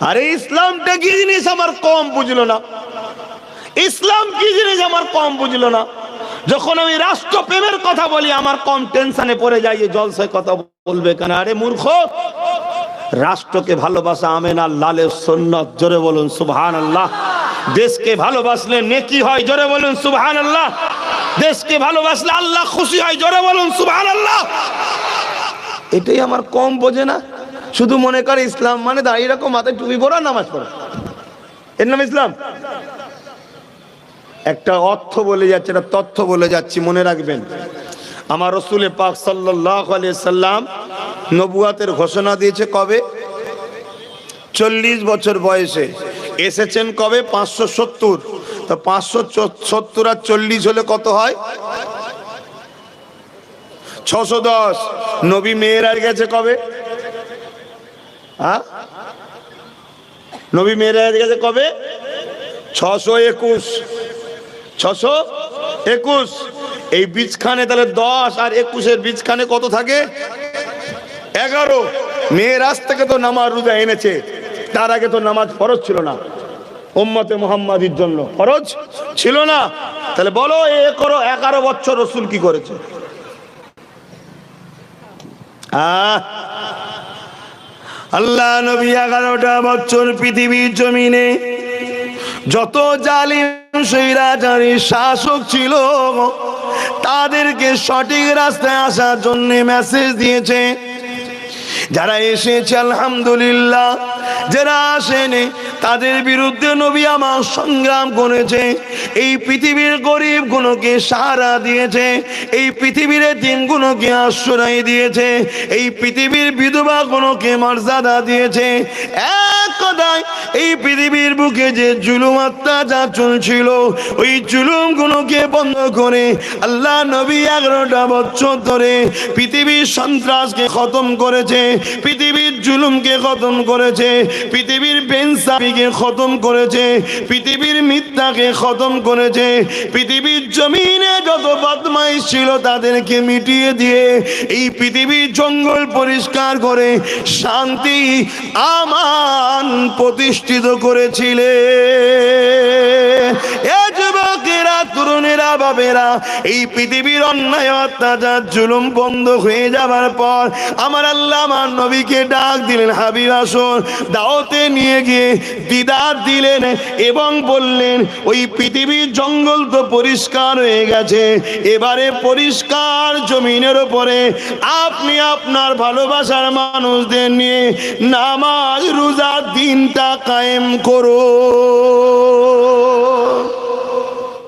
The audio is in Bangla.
আরে ইসলামটা কি জিনিস আমার কম বুঝলো না? ইসলাম কি জিনিস আমার কম বুঝলো না? যখন আমি রাষ্ট্রপ্রেমের কথা বলি, আমার কম টেনশনে পড়ে যাই জলসায় কথা বলবে কেন? আরে মূর্খ! রাষ্ট্রকে ভালোবাসা আমেন লালে সন্ন্যত জোরে বলুন সুবহান আল্লাহ দেশকে ভালোবাসলে নেকি হয়, জোরে বলুন সুবহান আল্লাহ দেশকে ভালোবাসলে আল্লাহ খুশি হয়, জোরে বলুন সুবহান আল্লাহ এটাই আমার কম বোঝে না? শুধু মনে করে ইসলাম মানে দাঁড়িয়ে রাখো মাথায় টুপি পড়া নামাজ পড়া। এর নাম ইসলাম। একটা অর্থ বলে যাচ্ছে, একটা তথ্য বলে যাচ্ছি, মনে রাখবেন। আমার রসুলে পাক সাল্লাম নবুয়াতের ঘোষণা দিয়েছে কবে? চল্লিশ বছর বয়সে। এসেছেন কবে? পাঁচশো সত্তর। তো পাঁচশো সত্তর আর চল্লিশ হলে কত হয়? ছশো দশ। নবী মেয়েরাজ গেছে কবে? হ্যাঁ? নবী মেয়েরাজ গেছে কবে? ছশো একুশ। ছশো একুশ। এই বীজখানে তাহলে দশ আর একুশের বীজখানে কত থাকে? এগারো। মেয়ের আজ থেকে তো নামাজ রোজা এনেছে। তার আগে তো নামাজ ফরজ ছিল না। ওম্মতে মোহাম্মদীর জন্য ফরজ ছিল না। তাহলে বলো, এ করো এগারো বছর রসুল কি করেছে? আহ আল্লাহ নবী এগারোটা বছর পৃথিবীর জমিনে যত জালিম সৈরাচারী শাসক ছিল, তাদেরকে সঠিক রাস্তায় আসার জন্য মেসেজ দিয়েছে। যারা এসেছে, আলহামদুলিল্লাহ, যারা আসেনি তাদের বিরুদ্ধে নবী আমার সংগ্রাম করেছে। এই পৃথিবীর গরিব গুলোকে সাহারা দিয়েছে। এই পৃথিবীর দিনগুলোকে আশ্রয় দিয়েছে। এই পৃথিবীর বিধবা গুলোকে মর্যাদা দিয়েছে। এই পৃথিবীর বুকে যে জুলুম অত্যাচার চলছিল, ওই জুলুম গুলোকে বন্ধ করে আল্লাহ নবী এগারোটা বছর ধরে পৃথিবীর সন্ত্রাসকে খতম করেছে, পৃথিবীর জুলুমকে খতম করেছে, পৃথিবীর বেনসাবিকে খতম করেছে, পৃথিবীর মিথ্যাকে খতম করেছে, পৃথিবীর জমিনে যত বদমাই ছিল তাদেরকে মিটিয়ে দিয়ে এই পৃথিবীর জঙ্গল পরিষ্কার করে শান্তি, আমান প্রতিষ্ঠিত করেছিলে বাবেরা এই পৃথিবীর অন্যায় অত্যাচার জুলুম বন্ধ হয়ে যাবার পর আমার আল্লাহ আমার নবীকে ডাক দিলেন, হাবিব আসন দাওতে নিয়ে গিয়ে দিদার দিলেন এবং বললেন, ওই পৃথিবীর জঙ্গল তো পরিষ্কার হয়ে গেছে, এবারে পরিষ্কার জমিনের ওপরে আপনি আপনার ভালোবাসার মানুষদের নিয়ে নামাজ রোজা দিনটা কায়েম করুন।